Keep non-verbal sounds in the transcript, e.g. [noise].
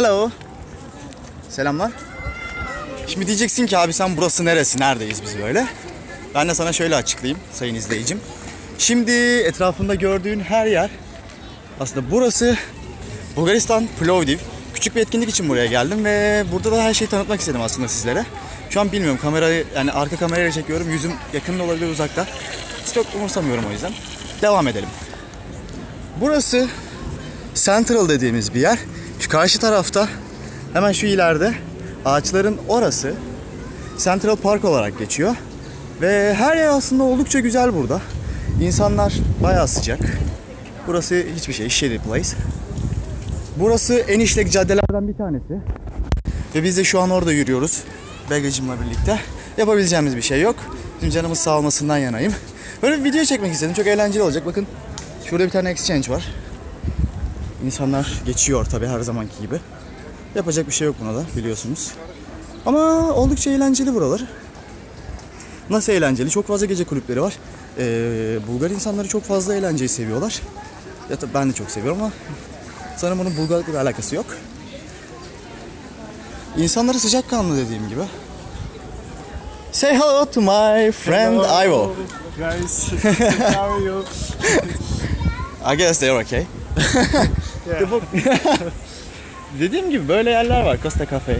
Hello. Selamlar. Şimdi diyeceksin ki abi sen burası neresi? Neredeyiz biz böyle? Ben de sana şöyle açıklayayım sayın izleyicim. Şimdi etrafında gördüğün her yer aslında burası Bulgaristan Plovdiv. Küçük bir etkinlik için buraya geldim ve burada da her şeyi tanıtmak istedim aslında sizlere. Şu an bilmiyorum kamerayı yani arka kamerayla çekiyorum. Yüzüm yakında olabilir uzakta. Çok umursamıyorum o yüzden. Devam edelim. Burası Central dediğimiz bir yer. Karşı tarafta hemen şu ileride ağaçların orası Central Park olarak geçiyor. Ve her yer aslında oldukça güzel burada. İnsanlar bayağı sıcak. Burası hiçbir şey, shitty place. Burası en işlek caddelerden bir tanesi. Ve biz de şu an orada yürüyoruz. Bagajımla birlikte. Yapabileceğimiz bir şey yok. Bizim canımız sağ olmasından yanayım. Böyle bir video çekmek istedim. Çok eğlenceli olacak. Bakın şurada bir tane exchange var. İnsanlar geçiyor tabii her zamanki gibi. Yapacak bir şey yok buna da biliyorsunuz. Ama oldukça eğlenceli buralar. Nasıl eğlenceli? Çok fazla gece kulüpleri var. Ee, Bulgar insanları çok fazla eğlenceyi seviyorlar. Ya tabii ben de çok seviyorum ama sanırım bunun Bulgarlıkla bir alakası yok. İnsanları sıcakkanlı dediğim gibi. Say hello to my friend Ivo. Guys, [laughs] how are you? [laughs] I guess they're okay. [laughs] Dediğim gibi böyle yerler var. Costa Cafe.